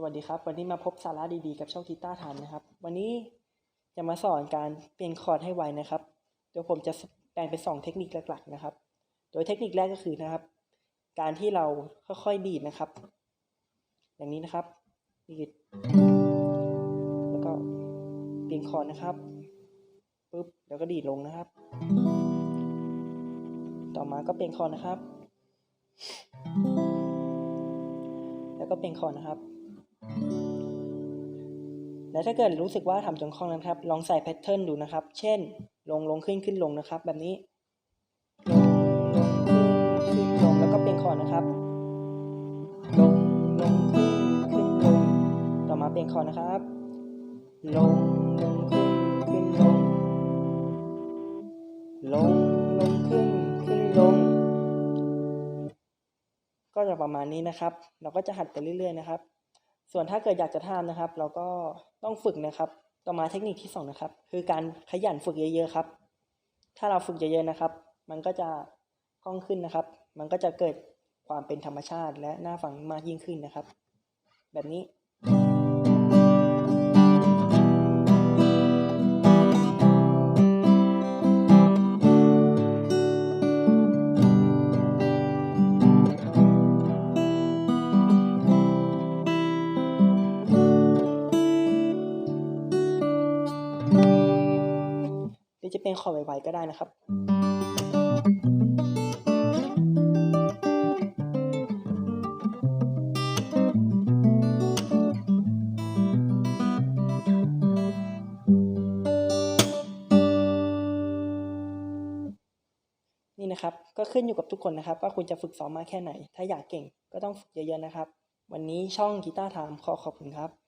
สวัสดีครับ วันนี้มาพบสาระดีๆกับช่องกีตาร์ทันนะครับ วันนี้จะมาสอนการเปลี่ยนคอร์ดให้ไวนะครับโดยผมจะแบ่งเป็นสองเทคนิคหลักๆนะครับ โดยเทคนิคแรกก็คือนะครับ การที่เราค่อยๆดีดนะครับ อย่างนี้นะครับดีดแล้วก็เปลี่ยนคอร์ดนะครับปุ๊บแล้วก็ดีดลงนะครับ ต่อมาก็เปลี่ยนคอร์ดนะครับ แล้วก็เปลี่ยนคอร์ดนะครับ แล้วถ้าเกิดรู้สึกว่าทำจนคล่องนะครับ ลองใส่แพทเทิร์นดูนะครับ เช่น ลงลงขึ้นขึ้นลงนะครับ แบบนี้ ลงลงขึ้นขึ้นลงแล้วก็เปลี่ยนคอร์ดนะครับ ลงลงขึ้นขึ้นลง ต่อมาเปลี่ยนคอร์ดนะครับ ลงลงขึ้นขึ้นลง ลงลงขึ้นขึ้นลง ก็จะประมาณนี้นะครับ เราก็จะหัดไปเรื่อย ๆ นะครับ ส่วนถ้าเกิดอยากจะทำนะครับ เราก็ต้องฝึกนะครับต่อมาเทคนิคที่สองนะครับ คือการขยันฝึกเยอะๆครับ ถ้าเราฝึกเยอะๆนะครับ มันก็จะคล่องขึ้นนะครับ มันก็จะเกิดความเป็นธรรมชาติและน่าฟังมากยิ่งขึ้นนะครับ แบบนี้ หรือจะเป็นคอร์ดไวๆก็ได้นะครับนี่นะครับ ก็ขึ้นอยู่กับทุกคนนะครับ ว่าคุณจะฝึกซ้อมมาแค่ไหน ถ้าอยากเก่งก็ต้องฝึกเยอะๆนะครับ วันนี้ช่องกีตาร์ไทม์ขอขอบคุณครับ